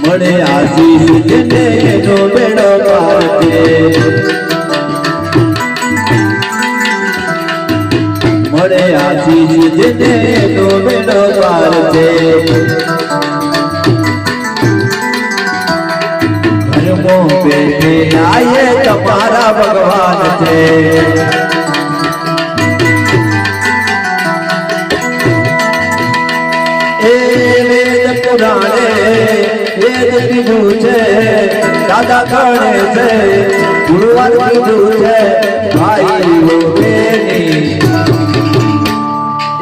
મળે આશીષ જેને એનો બેડો પાર છે મળે આશીષ જેને એનો બેડો પાર છે આયે તમારા ભગવાન છે એ વેદ પુરાણે વેદ કીધું છે દાદા કણે છે ગુરુવાર કીધું છે ભાઈ બેની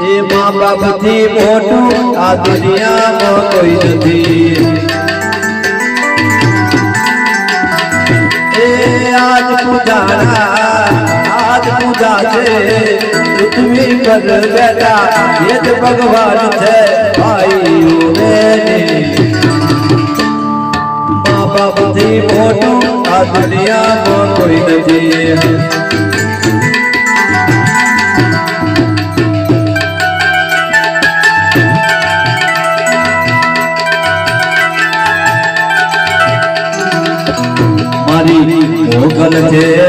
એ મા બાપથી મોટું આ દુનિયામાં કોઈ નથી. એ આજ પૂજાના આજ પૂજા છે પૃથ્વી પર બેઠા એ જ ભગવાન છે ભાઈઓ બેની મા બાપથી મોટું આ દુનિયામાં કોઈ નથી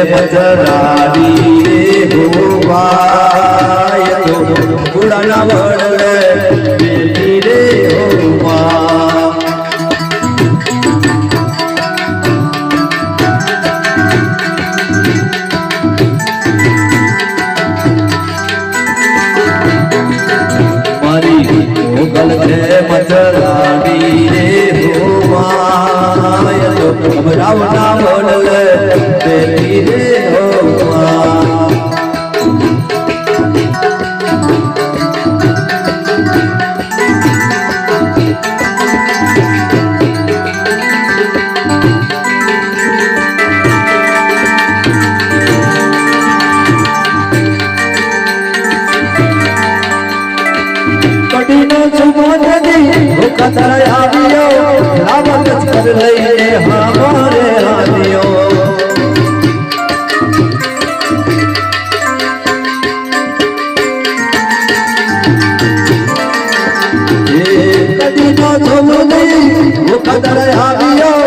બજરાડી રે હોવાય તો ગુડાના આવ્યો રાવણ કર લઈને હમારે નદી કતર આવ્યો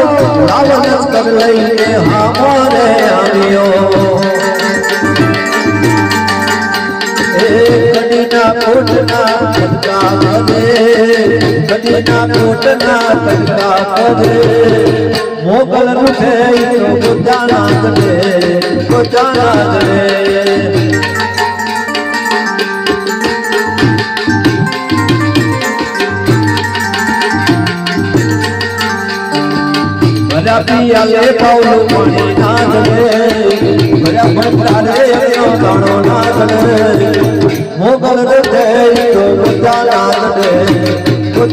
રાવણ કર લઈને હમારે આવ્યો કડીના કોટના તડકા કડીના કોટના તડકા કરે મોગલ રૂઠે તો ગોજાના કરે ગોજાના કરે મોગલ એ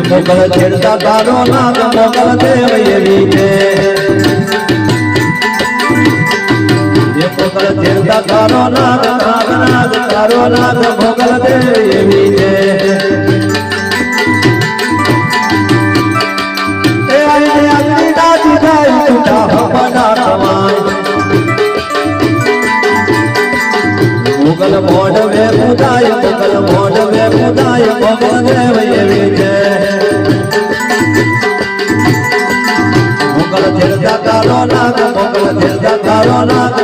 મોગલ છેડતા તારો નાદ મોગલ દેવ એવી તારો નાથ નાદ તારો નાથ મોગલ દેવી એવી છે તારો નાથ મુગલ છેડતા તારો નાગ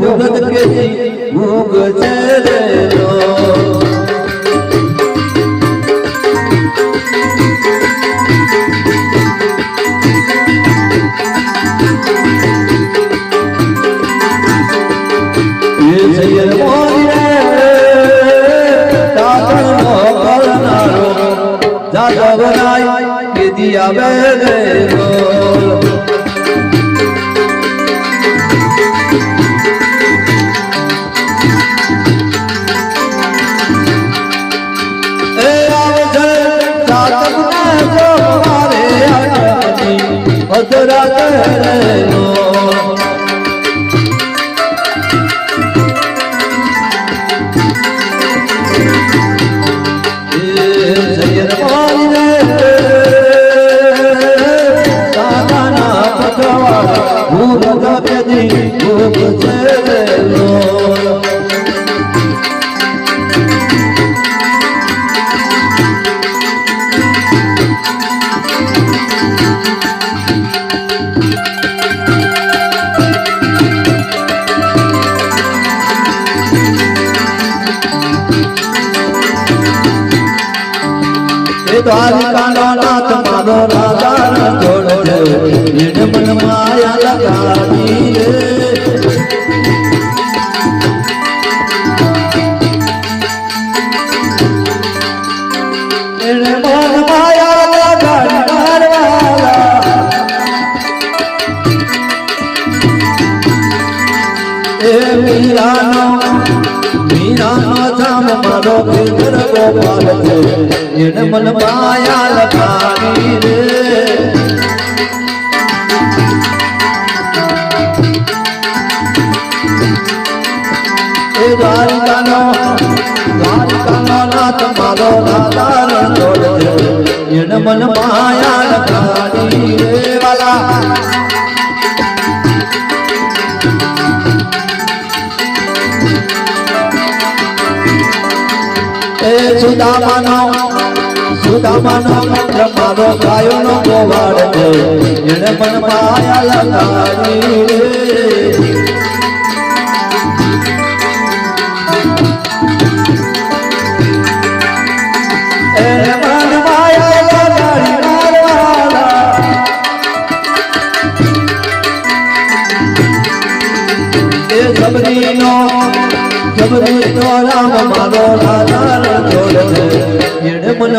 হুজরতকে અટકની કરનો ભગવાન ભૂપ દ્વારિકાનો નાથ મારો રાજા જોડ છે એને મન માયા લગાડી રે મીરાનો મીરાનો જામ મારો પીર ગોપાલ. લગાડી રે એ દ્વારિકાનો દ્વારિકાનો નાથ મારો રાધા એને મન માયા સુદામાનો સુદામાનો મારો ગાયોનો ગોવાળ છે. એને પણ માયા લગાડી.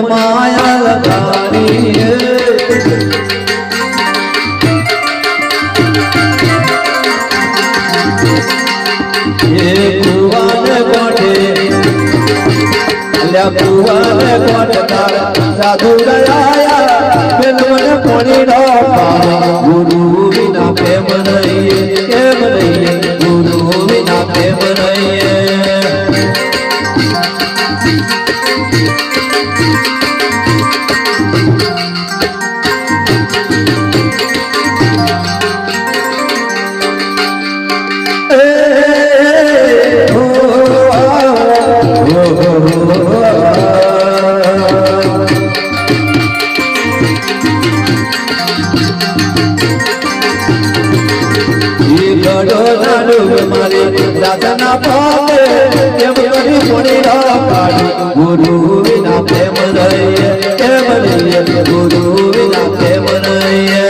માયા લગાડી રે. એ કુવાને કોઠે અલ્યા કુવાને કોઠ તારા સાધુ ગયા ગુરુ વિના ઈ ગડો રાધાના પાપે કેમ કરી પોણી ના ગુરુ વિના પ્રેમ રહીએ કેમ રહીએ ગુરુ વિના પ્રેમ રહીએ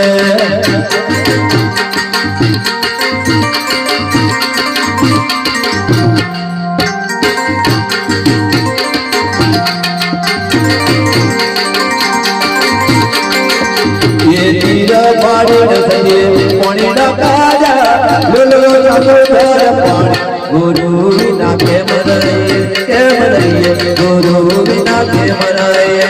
એ તીર પાડીને સજે પોણી ગુરુ વિના કેમ રહીએ કેમ રહીએ ગુરુ વિના કેમ રહીએ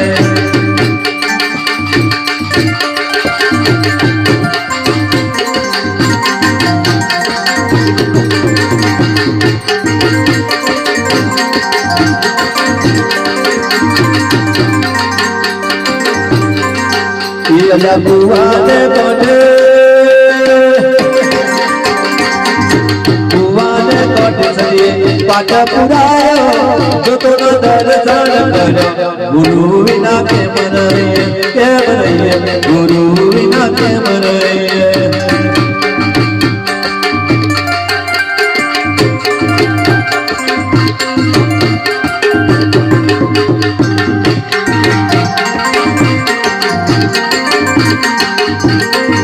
ઈલા કુવાને પાટ પુરાયો જોતો નો દર્શન કર્યો ગુરુ વિના કેમ રહીએ કેમ રહીએ, ગુરુ વિના કેમ રહીએ Thank you.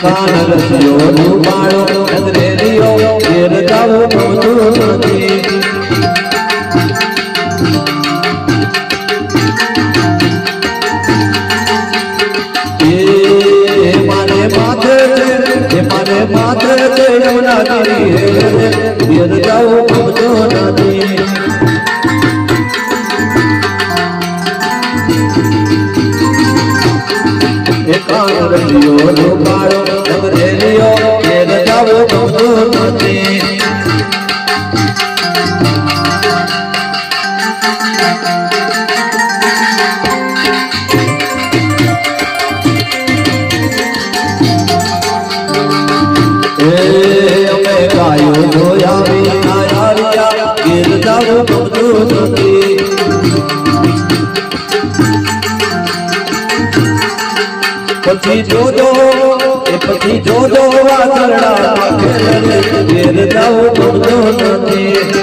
કાન રસિયો રૂપાળો નદરેલિયો ઘેર જાવું પછી જોજો એ પછી જોજો વાદળા. ખેલ દાવ બોલતો નથી.